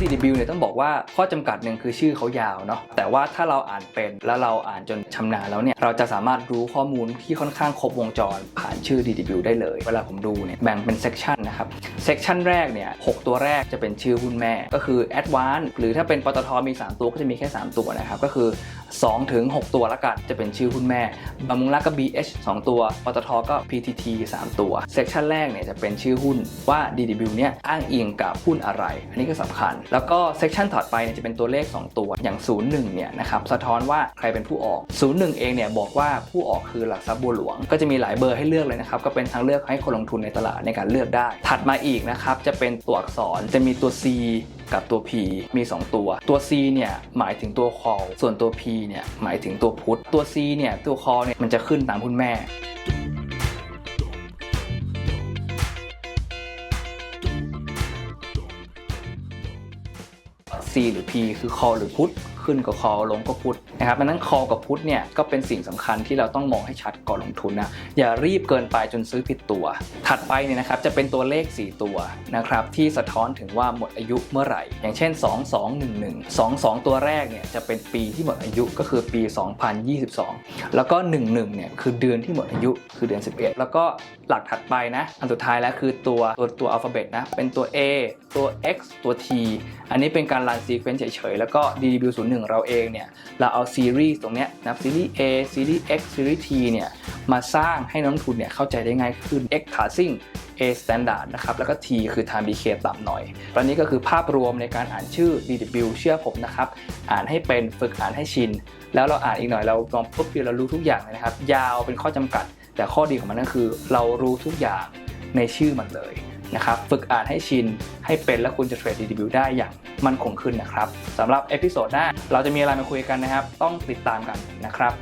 DW เนี่ยต้องบอกว่าข้อจำกัดหนึ่งคือชื่อเขายาวเนาะแต่ว่าถ้าเราอ่านเป็นแล้วเราอ่านจนชำนาญแล้วเนี่ยเราจะสามารถรู้ข้อมูลที่ค่อนข้างครบวงจร ผ่านชื่อ DW ได้เลย เวลาผมดูเนี่ยแบ่งเป็นเซกชันนะครับเซกชันแรกเนี่ยหกตัวแรกจะเป็นชื่อหุ้นแม่ ก็คือ Advance หรือถ้าเป็นปตทมี 3 ตัวก็จะมีแค่ 3 ตัวนะครับก็คือ2ถึง6ตัวละกันจะเป็นชื่อหุ้นแม่บำรุงรักก็ BH 2 ตัวปตทก็ PTT 3 ตัวเซกชันแรกเนี่ยจะเป็นชื่อหุ้นว่า DW เนี่ยอ้างอิงกับหุ้นอะไร อันนี้ก็สำคัญแล้วก็เซกชันถัดไปเนี่ยจะเป็นตัวเลข 2 ตัวอย่าง 01เนี่ยนะครับสะท้อนว่าใครเป็นผู้ออก 01 เองเนี่ยบอกว่าผู้ออกคือหลักทรัพย์บัวหลวง ก็จะมีหลายเบอร์ให้เลือกเลยนะครับก็เป็นทางเลือกให้คนลงทุนในตลาดในการเลือกได้ ถัดมาอีกนะครับจะเป็นตัวอักษรจะมีตัว C กับตัว P มี 2 ตัว ตัว C เนี่ยหมายถึงตัว call ส่วนตัว P เนี่ยหมายถึงตัว put ตัว C เนี่ยตัว call เนี่ยมันจะขึ้นตามหุ้นแม่ C หรือ P คือ call หรือ put ขึ้นก็ call ลงก็ put นะครับดังนั้น call กับ put เนี่ยก็เป็นสิ่งสำคัญที่เราต้องมองให้ชัดก่อนลงทุนนะอย่ารีบเกินไปจนซื้อผิดตัว ถัดไปเนี่ยนะครับจะเป็นตัวเลข 4 ตัวนะครับที่สะท้อนถึงว่าหมดอายุเมื่อไหร่ อย่างเช่น 2211 22 ตัวแรกเนี่ยจะเป็นปีที่หมดอายุก็คือปี 2022 แล้วก็ 11เนี่ยคือเดือนที่หมดอายุคือเดือน 11 แล้วก็หลักถัดไปนะอันสุดท้ายแล้วคือตัวตัวตัวอัลฟาเบตนะเป็นตัว A ตัว X ตัว T อันนี้เป็นการรันซีเควนซ์เฉยๆแล้วก็ DW01 เราเองเนี่ยเราเอาซีรีส์ตรงเนี้ยนะซีรีส์ A ซีรีส์ X ซีรีส์ T เนี่ยมาสร้างให้นักลงทุนเนี่ยเข้าใจได้ง่ายขึ้น X ขาซิ่ง A standard นะครับ แล้วก็ T คือ time decay ต่ำหน่อย ตอนนี้ก็คือภาพรวมในการอ่านชื่อ DW เชื่อผมนะครับ อ่านให้เป็นฝึกอ่านให้ชิน แล้วเราอ่านอีกหน่อยเราลองปุ๊บเดียวเรารู้ทุกอย่างเลยนะครับ ยาวเป็นข้อจำกัด แต่ข้อดีของมันก็คือ เรารู้ทุกอย่างในชื่อมันเลย นะครับฝึกอ่านให้ชินให้เป็นแล้วคุณจะเทรด DW ได้อย่างมั่นคงขึ้นนะครับสำหรับเอพิโซดหน้าเราจะมีอะไรมาคุยกันนะครับ ต้องติดตามกันนะครับ